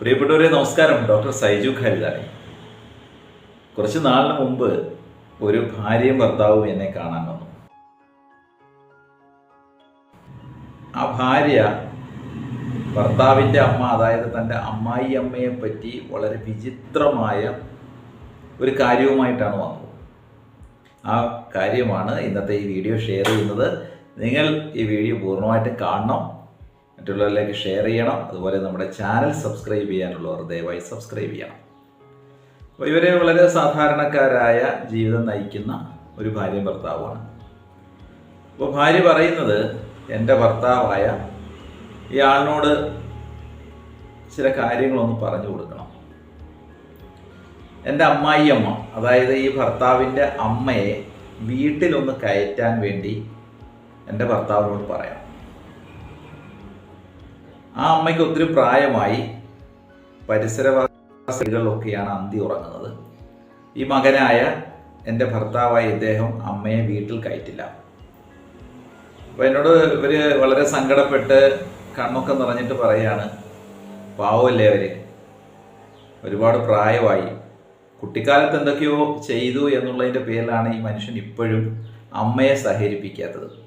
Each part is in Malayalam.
പ്രിയപ്പെട്ടവരെ നമസ്കാരം. ഡോക്ടർ സൈജു ഖരിദാനി. കുറച്ച് നാളിന് മുമ്പ് ഒരു ഭാര്യയും ഭർത്താവും എന്നെ കാണാൻ വന്നു. ആ ഭാര്യ ഭർത്താവിന്റെ അമ്മ അതായത് തന്റെ അമ്മായി അമ്മയെ പറ്റി വളരെ വിചിത്രമായ ഒരു കാര്യവുമായിട്ടാണ് വന്നത്. ആ കാര്യമാണ് ഇന്നത്തെ ഈ വീഡിയോ ഷെയർ ചെയ്യുന്നത്. നിങ്ങൾ ഈ വീഡിയോ പൂർണമായിട്ട് കാണണം. മറ്റുള്ളവരിലേക്ക് ഷെയർ ചെയ്യണം. അതുപോലെ നമ്മുടെ ചാനൽ സബ്സ്ക്രൈബ് ചെയ്യാനുള്ളവർ ദയവായി സബ്സ്ക്രൈബ് ചെയ്യണം. അപ്പോൾ ഇവരെ വളരെ സാധാരണക്കാരായ ജീവിതം നയിക്കുന്ന ഒരു ഭാര്യ ഭർത്താവാണ്. അപ്പോൾ ഭാര്യ പറയുന്നത് എന്റെ ഭർത്താവായ ഈ ആളിനോട് ചില കാര്യങ്ങളൊന്ന് പറഞ്ഞു കൊടുക്കണം. എന്റെ അമ്മായിയമ്മ അതായത് ഈ ഭർത്താവിന്റെ അമ്മയെ വീട്ടിലൊന്ന് കയറ്റാൻ വേണ്ടി എന്റെ ഭർത്താവിനോട് പറയാം. ആ അമ്മയ്ക്ക് ഒത്തിരി പ്രായമായി പരിസരവാസികളിലൊക്കെയാണ് അന്തി ഉറങ്ങുന്നത്. ഈ മകനായ എന്റെ ഭർത്താവായി ഇദ്ദേഹം അമ്മയെ വീട്ടിൽ കയറ്റില്ല. അപ്പോൾ എന്നോട് ഇവർ വളരെ സങ്കടപ്പെട്ട് കണ്ണൊക്കെ നിറഞ്ഞിട്ട് പറയാണ് പാവമല്ലേ അവർ? ഒരുപാട് പ്രായമായി. കുട്ടിക്കാലത്ത് എന്തൊക്കെയോ ചെയ്തു എന്നുള്ളതിന്റെ പേരിലാണ് ഈ മനുഷ്യൻ ഇപ്പോഴും അമ്മയെ സഹകരിപ്പിക്കാത്തത്.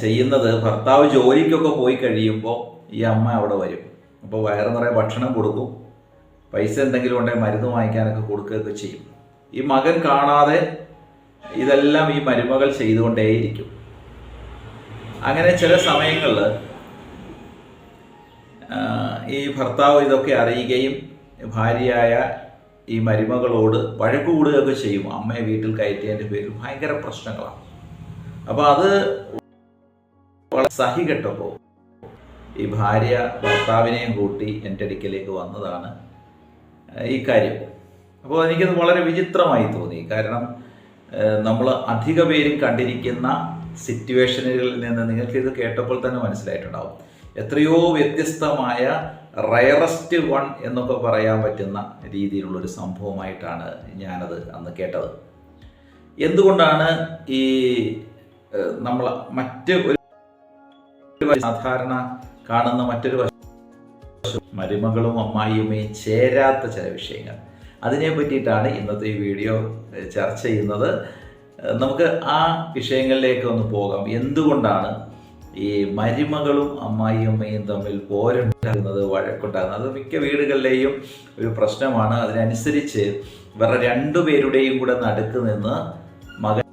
ചെയ്യുന്നത്. ഭർത്താവ് ജോലിക്കൊക്കെ പോയി കഴിയുമ്പോൾ ഈ അമ്മ അവിടെ വരും. അപ്പോൾ വയറ് നിറയെ ഭക്ഷണം കൊടുക്കും. പൈസ എന്തെങ്കിലും ഉണ്ടെങ്കിൽ മരുന്ന് വാങ്ങിക്കാനൊക്കെ കൊടുക്കുകയൊക്കെ ചെയ്യും. ഈ മകൻ കാണാതെ ഇതെല്ലാം ഈ മരുമകൾ ചെയ്തുകൊണ്ടേയിരിക്കും. അങ്ങനെ ചില സമയങ്ങളിൽ ഈ ഭർത്താവ് ഇതൊക്കെ അറിയുകയും ഭാര്യയായ ഈ മരുമകളോട് വഴക്ക് കൂടുകയൊക്കെ ചെയ്യും. അമ്മയെ വീട്ടിൽ കയറ്റിയതിന്റെ പേരിൽ ഭയങ്കര പ്രശ്നങ്ങളാണ്. അപ്പോൾ അത് വളരെ സഹി കെട്ടപ്പോ ഈ ഭാര്യ ഭർത്താവിനെയും കൂട്ടി എന്റെ അടുക്കലേക്ക് വന്നതാണ് ഈ കാര്യം. അപ്പോൾ എനിക്കത് വളരെ വിചിത്രമായി തോന്നി. കാരണം നമ്മൾ അധിക പേരും കണ്ടിരിക്കുന്ന സിറ്റുവേഷനുകളിൽ നിന്ന് നിങ്ങൾക്ക് ഇത് കേട്ടപ്പോൾ തന്നെ മനസ്സിലായിട്ടുണ്ടാവും. എത്രയോ വ്യത്യസ്തമായ റയറസ്റ്റ് വൺ എന്നൊക്കെ പറയാൻ പറ്റുന്ന രീതിയിലുള്ളൊരു സംഭവമായിട്ടാണ് ഞാനത് അന്ന് കേട്ടത്. എന്തുകൊണ്ടാണ് ഈ നമ്മൾ മറ്റ് സാധാരണ കാണുന്ന മറ്റൊരു വശം. മരുമകളും അമ്മായിയുമേ ചേരാത്ത ചില വിഷയങ്ങൾ. അതിനെ പറ്റിയിട്ടാണ് ഇന്നത്തെ ഈ വീഡിയോ ചർച്ച ചെയ്യുന്നത്. നമുക്ക് ആ വിഷയങ്ങളിലേക്ക് ഒന്ന് പോകാം. എന്തുകൊണ്ടാണ് ഈ മരുമകളും അമ്മായിയമ്മയും തമ്മിൽ പോരുണ്ടാകുന്നത് വഴക്കുണ്ടാകുന്നത്? അത് മിക്ക വീടുകളിലെയും ഒരു പ്രശ്നമാണ്. അതിനനുസരിച്ച് വേറെ രണ്ടുപേരുടെയും കൂടെ നടുക്ക് നിന്ന് മകൻ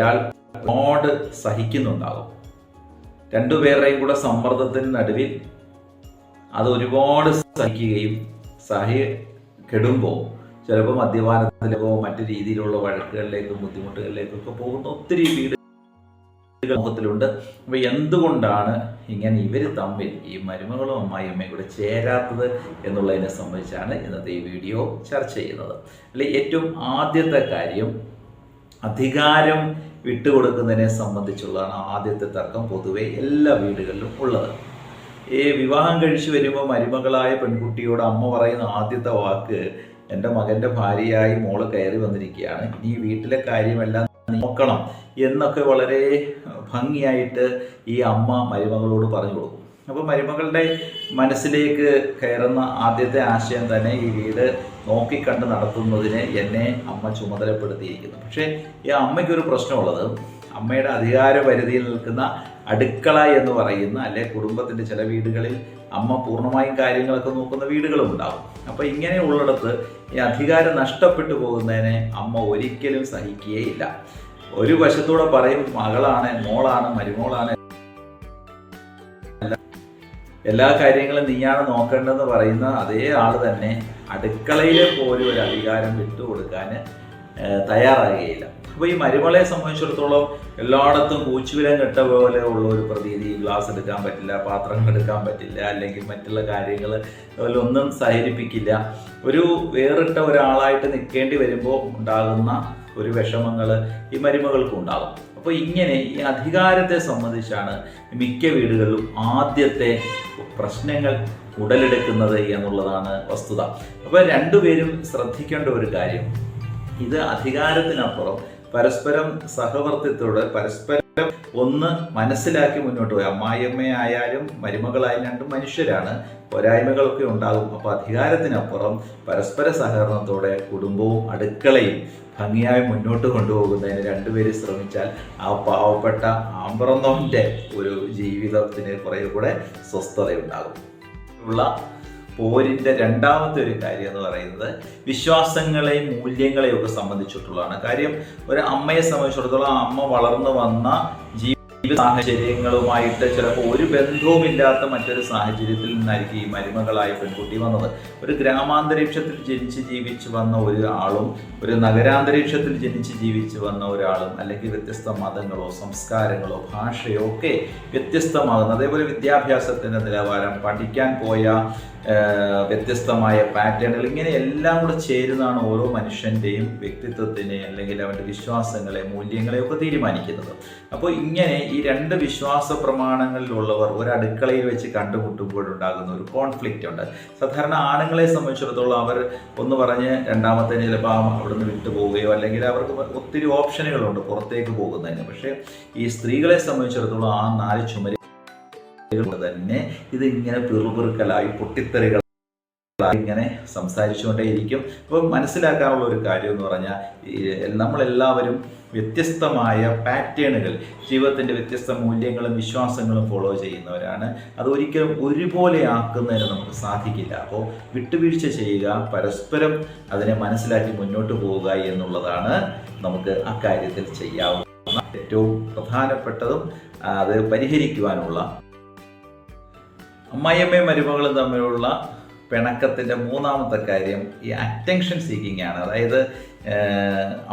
അയാൾ നോട് സഹിക്കുന്നുണ്ടാകും. രണ്ടുപേരുടെയും കൂടെ സമ്മർദ്ദത്തിന് നടുവിൽ അത് ഒരുപാട് സഹിക്കുകയും സഹി കെടുമ്പോൾ ചിലപ്പോൾ മദ്യപാനത്തിലേക്കോ മറ്റു രീതിയിലുള്ള വഴക്കുകളിലേക്കും ബുദ്ധിമുട്ടുകളിലേക്കും ഒക്കെ പോകുന്ന ഒത്തിരി വീട് സമൂഹത്തിലുണ്ട്. അപ്പോൾ എന്തുകൊണ്ടാണ് ഇങ്ങനെ ഇവർ തമ്മിൽ ഈ മരുമകളും അമ്മായിയമ്മയും കൂടെ ചേരാത്തത് എന്നുള്ളതിനെ സംബന്ധിച്ചാണ് ഇന്നത്തെ ഈ വീഡിയോ ചർച്ച ചെയ്യുന്നത്. അല്ലെ ഏറ്റവും ആദ്യത്തെ കാര്യം അധികാരം വിട്ടുകൊടുക്കുന്നതിനെ സംബന്ധിച്ചുള്ളതാണ് ആദ്യത്തെ തർക്കം പൊതുവെ എല്ലാ വീടുകളിലും ഉള്ളത്. ഈ വിവാഹം കഴിച്ചു വരുമ്പോൾ മരുമകളായ പെൺകുട്ടിയോട് അമ്മ പറയുന്ന ആദ്യത്തെ വാക്ക് എന്റെ മകന്റെ ഭാര്യയായി മോൾ കയറി വന്നിരിക്കുകയാണ്. ഇനി വീട്ടിലെ കാര്യമെല്ലാം നോക്കണം എന്നൊക്കെ വളരെ ഭംഗിയായിട്ട് ഈ അമ്മ മരുമകളോട് പറഞ്ഞു കൊടുക്കും. അപ്പോൾ മരുമകളുടെ മനസ്സിലേക്ക് കയറുന്ന ആദ്യത്തെ ആശയം തന്നെ ഈ വീട് നോക്കിക്കണ്ട് നടത്തുന്നതിന് എന്നെ അമ്മ ചുമതലപ്പെടുത്തിയിരിക്കുന്നു. പക്ഷേ ഈ അമ്മയ്ക്കൊരു പ്രശ്നമുള്ളത് അമ്മയുടെ അധികാര പരിധിയിൽ നിൽക്കുന്ന അടുക്കള എന്ന് പറയുന്ന അല്ലെ കുടുംബത്തിന്റെ ചില വീടുകളിൽ അമ്മ പൂർണമായും കാര്യങ്ങളൊക്കെ നോക്കുന്ന വീടുകളും ഉണ്ടാകും. അപ്പോൾ ഇങ്ങനെ ഉള്ളിടത്ത് ഈ അധികാരം നഷ്ടപ്പെട്ടു പോകുന്നതിനെ അമ്മ ഒരിക്കലും സഹിക്കുകയില്ല. ഒരു വശത്തൂടെ പറയും മകളാണ് മോളാണ് മരുമോളാണ് എല്ലാ കാര്യങ്ങളും നീയാണ് നോക്കേണ്ടതെന്ന് പറയുന്ന അതേ ആൾ തന്നെ അടുക്കളയിലെ പോലും ഒരു അധികാരം വിട്ടുകൊടുക്കാൻ തയ്യാറാകുകയില്ല. അപ്പോൾ ഈ മരുമളയെ സംബന്ധിച്ചിടത്തോളം എല്ലായിടത്തും കൂച്ചുവിലം കെട്ട പോലെ ഉള്ള ഒരു പ്രതീതി ഗ്ലാസ് എടുക്കാൻ പറ്റില്ല പാത്രങ്ങൾ എടുക്കാൻ പറ്റില്ല അല്ലെങ്കിൽ മറ്റുള്ള കാര്യങ്ങൾ ഒന്നും സഹരിപ്പിക്കില്ല. ഒരു വേറിട്ട ഒരാളായിട്ട് നിൽക്കേണ്ടി വരുമ്പോൾ ഉണ്ടാകുന്ന ഒരു വിഷമങ്ങൾ ഈ മരുമകൾക്കും ഉണ്ടാകും. അപ്പോൾ ഇങ്ങനെ ഈ അധികാരത്തെ സംബന്ധിച്ചാണ് മിക്ക വീടുകളിലും ആദ്യത്തെ പ്രശ്നങ്ങൾ ഉടലെടുക്കുന്നത് എന്നുള്ളതാണ് വസ്തുത. അപ്പോൾ രണ്ടുപേരും ശ്രദ്ധിക്കേണ്ട ഒരു കാര്യം. ഇത് അധികാരത്തിനപ്പുറം പരസ്പരം സഹവർത്തിത്തോടെ പരസ്പരം ഒന്ന് മനസ്സിലാക്കി മുന്നോട്ട് പോയി. അമ്മായിയമ്മയായാലും മരുമകളായാലും രണ്ടും മനുഷ്യരാണ്. പോരായ്മകളൊക്കെ ഉണ്ടാകും. അപ്പോൾ അധികാരത്തിനപ്പുറം പരസ്പര സഹകരണത്തോടെ കുടുംബവും അടുക്കളയും ഭംഗിയായി മുന്നോട്ട് കൊണ്ടുപോകുന്നതിന് രണ്ടുപേര് ശ്രമിച്ചാൽ ആ പാവപ്പെട്ട ആമ്പറന്നോന്റെ ഒരു ജീവിതത്തിന് കുറേ കൂടെ സ്വസ്ഥതയുണ്ടാകും. ഉള്ള പോരിന്റെ രണ്ടാമത്തെ ഒരു കാര്യം എന്ന് പറയുന്നത് വിശ്വാസങ്ങളെയും മൂല്യങ്ങളെയും ഒക്കെ സംബന്ധിച്ചിട്ടുള്ളതാണ്. കാര്യം ഒരു അമ്മയെ സംബന്ധിച്ചിടത്തോളം അമ്മ വളർന്നു വന്ന ജീവിത സാഹചര്യങ്ങളുമായിട്ട് ചിലപ്പോൾ ഒരു ബന്ധവുമില്ലാത്ത മറ്റൊരു സാഹചര്യത്തിൽ നിന്നായിരിക്കും ഈ മരുമകളായ പെൺകുട്ടി വന്നത്. ഒരു ഗ്രാമാന്തരീക്ഷത്തിൽ ജനിച്ച് ജീവിച്ച് വന്ന ഒരാളും ഒരു നഗരാന്തരീക്ഷത്തിൽ ജനിച്ച് ജീവിച്ച് വന്ന ഒരാളും അല്ലെങ്കിൽ വ്യത്യസ്ത മതങ്ങളോ സംസ്കാരങ്ങളോ ഭാഷയോ ഒക്കെ വ്യത്യസ്തമാകുന്നു. അതേപോലെ വിദ്യാഭ്യാസത്തിന്റെ നിലവാരം പഠിക്കാൻ പോയ വ്യത്യസ്തമായ പാറ്റേണുകൾ ഇങ്ങനെ എല്ലാം കൂടെ ചേരുന്നതാണ് ഓരോ മനുഷ്യന്റെയും വ്യക്തിത്വത്തിനെ അല്ലെങ്കിൽ അവന്റെ വിശ്വാസങ്ങളെ മൂല്യങ്ങളെ ഒക്കെ തീരുമാനിക്കുന്നത്. അപ്പോൾ ഇങ്ങനെ ഈ രണ്ട് വിശ്വാസ പ്രമാണങ്ങളിലുള്ളവർ ഒരു അടുക്കളയിൽ വെച്ച് കണ്ടുമുട്ടുമ്പോഴുണ്ടാകുന്ന ഒരു കോൺഫ്ലിക്റ്റ് ഉണ്ട്. സാധാരണ ആണുങ്ങളെ സംബന്ധിച്ചിടത്തോളം അവർ ഒന്ന് പറഞ്ഞ് രണ്ടാമത്തെ ചിലപ്പോൾ അവിടുന്ന് വിട്ടുപോവുകയോ അല്ലെങ്കിൽ അവർക്ക് ഒത്തിരി ഓപ്ഷനുകളുണ്ട് പുറത്തേക്ക് പോകുന്നതിന്. പക്ഷേ ഈ സ്ത്രീകളെ സംബന്ധിച്ചിടത്തോളം ആ നാല് ചുമര് തന്നെ ഇതിങ്ങനെ പിറുപിറുക്കലായി പൊട്ടിത്തെറികൾ ഇങ്ങനെ സംസാരിച്ചുകൊണ്ടേയിരിക്കും. അപ്പോൾ മനസ്സിലാക്കാനുള്ള ഒരു കാര്യം എന്ന് പറഞ്ഞാൽ നമ്മളെല്ലാവരും വ്യത്യസ്തമായ പാറ്റേണുകൾ ജീവിതത്തിന്റെ വ്യത്യസ്ത മൂല്യങ്ങളും വിശ്വാസങ്ങളും ഫോളോ ചെയ്യുന്നവരാണ്. അത് ഒരിക്കലും ഒരുപോലെ ആക്കുന്നതിന് നമുക്ക് സാധിക്കില്ല. അപ്പോൾ വിട്ടുവീഴ്ച ചെയ്യുക പരസ്പരം അതിനെ മനസ്സിലാക്കി മുന്നോട്ട് പോവുക എന്നുള്ളതാണ് നമുക്ക് അക്കാര്യത്തിൽ ചെയ്യാവുന്ന ഏറ്റവും പ്രധാനപ്പെട്ടതും അത് പരിഹരിക്കുവാനുള്ള. അമ്മായിയമ്മയും മരുമകളും തമ്മിലുള്ള പിണക്കത്തിന്റെ മൂന്നാമത്തെ കാര്യം ഈ അറ്റൻഷൻ സീക്കിംഗ് ആണ്. അതായത്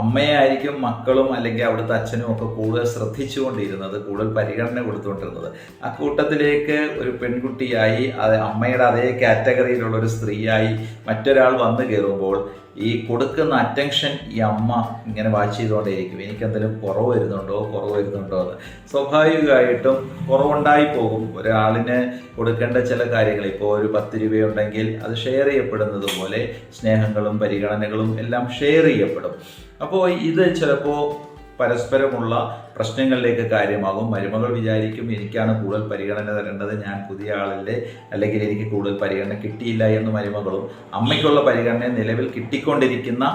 അമ്മയായിരിക്കും മക്കളും അല്ലെങ്കിൽ അവിടുത്തെ അച്ഛനും ഒക്കെ കൂടുതൽ ശ്രദ്ധിച്ചുകൊണ്ടിരുന്നത് കൂടുതൽ പരിഗണന കൊടുത്തുകൊണ്ടിരുന്നത്. ആ കൂട്ടത്തിലേക്ക് ഒരു പെൺകുട്ടിയായി അത് അമ്മയുടെ അതേ കാറ്റഗറിയിലുള്ള ഒരു സ്ത്രീയായി മറ്റൊരാൾ വന്നു കയറുമ്പോൾ ഈ കൊടുക്കുന്ന അറ്റൻഷൻ ഈ അമ്മ ഇങ്ങനെ വാച്ച് ചെയ്തുകൊണ്ടേയിരിക്കും. എനിക്ക് എന്തെങ്കിലും കുറവ് വരുന്നുണ്ടോ? കുറവ് വരുന്നുണ്ടോ എന്ന്. സ്വാഭാവികമായിട്ടും കുറവുണ്ടായി പോകും ഒരാളിന് കൊടുക്കേണ്ട ചില കാര്യങ്ങൾ ഇപ്പോൾ ഒരു പത്ത് രൂപയുണ്ടെങ്കിൽ അത് ഷെയർ ചെയ്യപ്പെടുന്നത് പോലെ സ്നേഹങ്ങളും പരിഗണനകളും എല്ലാം ഷെയർ ചെയ്യപ്പെടും. അപ്പോൾ ഇത് ചിലപ്പോൾ പരസ്പരമുള്ള പ്രശ്നങ്ങളിലേക്ക് കാര്യമാകും. മരുമകൾ വിചാരിക്കും എനിക്കാണ് കൂടുതൽ പരിഗണന തരേണ്ടത്. ഞാൻ പുതിയ ആളല്ലേ? അല്ലെങ്കിൽ എനിക്ക് കൂടുതൽ പരിഗണന കിട്ടിയില്ല എന്ന് മരുമകളും. അമ്മയ്ക്കുള്ള പരിഗണന നിലവിൽ കിട്ടിക്കൊണ്ടിരിക്കുന്ന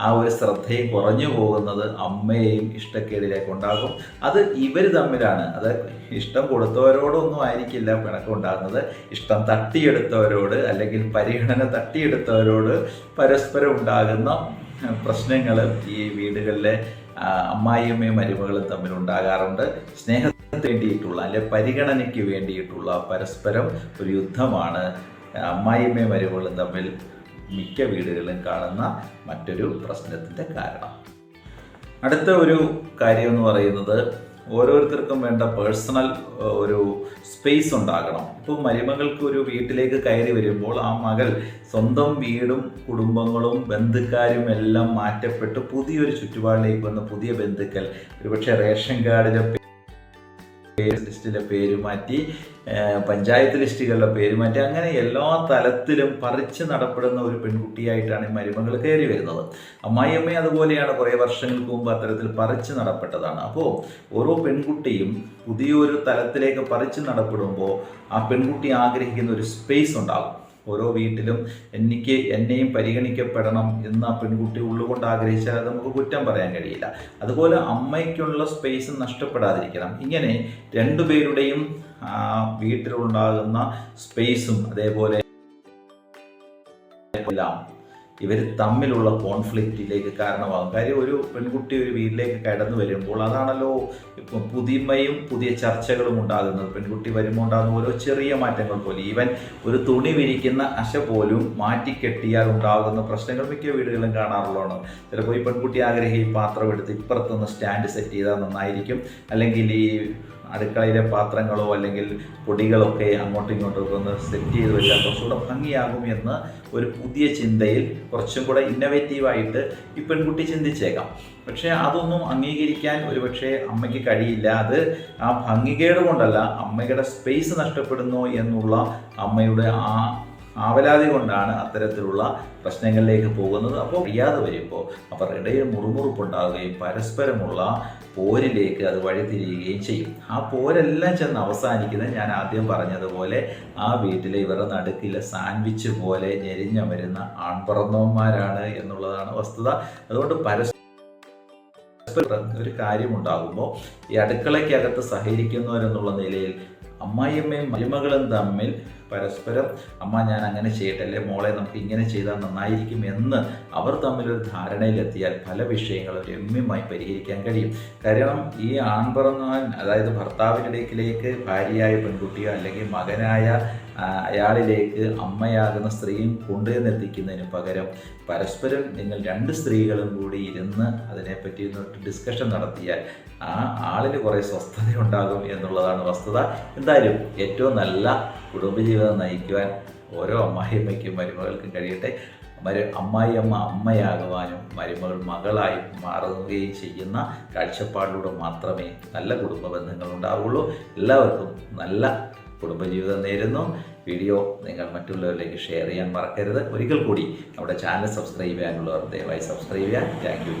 ആ ഒരു ശ്രദ്ധയും കുറഞ്ഞു പോകുന്നത് അമ്മയെയും ഇഷ്ടക്കേടിലേക്ക് ഉണ്ടാകും. അത് ഇവർ തമ്മിലാണ്. അത് ഇഷ്ടം കൊടുത്തവരോടൊന്നും ആയിരിക്കില്ല പിണക്കം ഉണ്ടാകുന്നത് ഇഷ്ടം തട്ടിയെടുത്തവരോട് അല്ലെങ്കിൽ പരിഗണന തട്ടിയെടുത്തവരോട് പരസ്പരം ഉണ്ടാകുന്ന പ്രശ്നങ്ങൾ ഈ വീടുകളിലെ അമ്മായിയമ്മയും മരുമകളും തമ്മിൽ ഉണ്ടാകാറുണ്ട്. സ്നേഹത്തിന് വേണ്ടിയിട്ടുള്ള അല്ലെ പരിഗണനയ്ക്ക് വേണ്ടിയിട്ടുള്ള പരസ്പരം ഒരു യുദ്ധമാണ്. അമ്മായിയമ്മയും മരുമകളും തമ്മിൽ മിക്ക വീടുകളിലും കാണുന്ന മറ്റൊരു പ്രശ്നത്തിന്റെ കാരണം. അടുത്ത ഒരു കാര്യം എന്ന് പറയുന്നത് ഓരോരുത്തർക്കും വേണ്ട പേഴ്സണൽ ഒരു സ്പേസ് ഉണ്ടാകണം. ഇപ്പോൾ മരുമകൾക്ക് ഒരു വീട്ടിലേക്ക് കയറി വരുമ്പോൾ ആ മകൾ സ്വന്തം വീടും കുടുംബങ്ങളും ബന്ധുക്കാരും എല്ലാം മാറ്റപ്പെട്ട് പുതിയൊരു ചുറ്റുപാടിലേക്ക് വന്ന പുതിയ ബന്ധുക്കൾ. ഒരുപക്ഷെ റേഷൻ കാർഡിലെ ലിസ്റ്റിലെ പേര് മാറ്റി പഞ്ചായത്ത് ലിസ്റ്റുകളിലെ പേര് മാറ്റി അങ്ങനെ എല്ലാ തലത്തിലും പറിച്ച് നടപ്പെടുന്ന ഒരു പെൺകുട്ടിയായിട്ടാണ് ഈ മരുമകൾ കയറി വരുന്നത്. അമ്മായിയമ്മ അതുപോലെയാണ് കുറേ വർഷങ്ങൾക്ക് മുമ്പ് അത്തരത്തിൽ പറിച്ച് നടപ്പെട്ടതാണ്. അപ്പോൾ ഓരോ പെൺകുട്ടിയും പുതിയൊരു തലത്തിലേക്ക് പറിച്ച് നടപ്പെടുമ്പോൾ ആ പെൺകുട്ടി ആഗ്രഹിക്കുന്ന ഒരു സ്പേസ് ഉണ്ടാകും. ഓരോ വീട്ടിലും എനിക്ക് എന്നെയും പരിഗണിക്കപ്പെടണം എന്ന് ആ പെൺകുട്ടി ഉള്ളുകൊണ്ട് ആഗ്രഹിച്ചാൽ അത് നമുക്ക് കുറ്റം പറയാൻ കഴിയില്ല. അതുപോലെ അമ്മയ്ക്കുള്ള സ്പേസ് നഷ്ടപ്പെടാതിരിക്കണം. ഇങ്ങനെ രണ്ടുപേരുടെയും വീട്ടിലുണ്ടാകുന്ന സ്പേസും അതേപോലെ എല്ലാം ഇവർ തമ്മിലുള്ള കോൺഫ്ലിക്റ്റിലേക്ക് കാരണമാകും. കാര്യം ഒരു പെൺകുട്ടി ഒരു വീട്ടിലേക്ക് കടന്നു വരുമ്പോൾ അതാണല്ലോ പുതിമയും പുതിയ ചർച്ചകളും ഉണ്ടാകുന്നത്. പെൺകുട്ടി വരുമ്പോൾ ഉണ്ടാകുന്ന ഓരോ ചെറിയ മാറ്റങ്ങൾ പോലും ഈവൻ ഒരു തുണി വിരിക്കുന്ന അശ പോലും മാറ്റിക്കെട്ടിയാൽ ഉണ്ടാകുന്ന പ്രശ്നങ്ങൾ മിക്ക വീടുകളിലും കാണാറുള്ളതാണ്. ചിലപ്പോൾ ഈ പെൺകുട്ടി ആഗ്രഹി പാത്രം എടുത്ത് ഇപ്പുറത്തുനിന്ന് സ്റ്റാൻഡ് സെറ്റ് ചെയ്താൽ നന്നായിരിക്കും. അല്ലെങ്കിൽ ഈ അടുക്കളയിലെ പാത്രങ്ങളോ അല്ലെങ്കിൽ പൊടികളൊക്കെ അങ്ങോട്ടും ഇങ്ങോട്ടും ഒന്ന് സെറ്റ് ചെയ്ത് വെച്ചാൽ കുറച്ചുകൂടെ ഭംഗിയാകും എന്ന് ഒരു പുതിയ ചിന്തയിൽ കുറച്ചും കൂടെ ഇന്നവേറ്റീവായിട്ട് ഈ പെൺകുട്ടി ചിന്തിച്ചേക്കാം. പക്ഷേ അതൊന്നും അംഗീകരിക്കാൻ ഒരുപക്ഷെ അമ്മയ്ക്ക് കഴിയില്ല. അത് ആ ഭംഗികേട് കൊണ്ടല്ല അമ്മയുടെ സ്പേസ് നഷ്ടപ്പെടുന്നു എന്നുള്ള അമ്മയുടെ ആ ആവലാതി കൊണ്ടാണ് അത്തരത്തിലുള്ള പ്രശ്നങ്ങളിലേക്ക് പോകുന്നത്. അപ്പോൾ അറിയാതെ വരുമ്പോൾ അവർ ഇടയിൽ മുറുമുറുപ്പുണ്ടാവുകയും പരസ്പരമുള്ള പോരിലേക്ക് അത് വഴിതിരിയുകയും ചെയ്യും. ആ പോരെല്ലാം ചെന്ന് അവസാനിക്കുന്നത് ഞാൻ ആദ്യം പറഞ്ഞതുപോലെ ആ വീട്ടിലെ ഇവരുടെ നടുക്കിലെ സാൻഡ്വിച്ച് പോലെ ഞെരിഞ്ഞ വരുന്ന ആൺപറന്നവന്മാരാണ് എന്നുള്ളതാണ് വസ്തുത. അതുകൊണ്ട് പരസ്പരം ഒരു കാര്യമുണ്ടാകുമ്പോൾ ഈ അടുക്കളയ്ക്കകത്ത് സഹകരിക്കുന്നവരെന്നുള്ള നിലയിൽ അമ്മായിയമ്മയും മരുമകളും തമ്മിൽ പരസ്പരം അമ്മ ഞാൻ അങ്ങനെ ചെയ്യട്ടെ അല്ലെ മോളെ നമുക്ക് ഇങ്ങനെ ചെയ്താൽ നന്നായിരിക്കും എന്ന് അവർ തമ്മിലൊരു ധാരണയിലെത്തിയാൽ പല വിഷയങ്ങളും രമ്യമായി പരിഹരിക്കാൻ കഴിയും. കാരണം ഈ ആൺപറന്നാൻ അതായത് ഭർത്താവിനിടയ്ക്കിലേക്ക് ഭാര്യയായ പെൺകുട്ടിയോ അല്ലെങ്കിൽ മകനായ അയാളിലേക്ക് അമ്മയാകുന്ന സ്ത്രീയും കൊണ്ടുവന്നെത്തിക്കുന്നതിന് പകരം പരസ്പരം നിങ്ങൾ രണ്ട് സ്ത്രീകളും കൂടി ഇരുന്ന് അതിനെപ്പറ്റി ഒന്ന് ഡിസ്കഷൻ നടത്തിയാൽ ആ ആളിന് കുറേ സ്വസ്ഥത ഉണ്ടാകും എന്നുള്ളതാണ് വസ്തുത. എന്തായാലും ഏറ്റവും നല്ല കുടുംബജീവിതം നയിക്കുവാൻ ഓരോ അമ്മായിയമ്മയ്ക്കും മരുമകൾക്കും കഴിയട്ടെ. മരു അമ്മായിയമ്മ അമ്മയാകുവാനും മരുമകൾ മകളായി മാറുകയും ചെയ്യുന്ന കാഴ്ചപ്പാടിലൂടെ മാത്രമേ നല്ല കുടുംബ ബന്ധങ്ങൾ ഉണ്ടാവുള്ളൂ എല്ലാവർക്കും നല്ല കുടുംബജീവിതം നേരുന്നു. വീഡിയോ നിങ്ങൾ മറ്റുള്ളവരിലേക്ക് ഷെയർ ചെയ്യാൻ മറക്കരുത്. ഒരിക്കൽ കൂടി നമ്മുടെ ചാനൽ സബ്സ്ക്രൈബ് ചെയ്യാനുള്ളവർ ദയവായി സബ്സ്ക്രൈബ് ചെയ്യാൻ താങ്ക് യു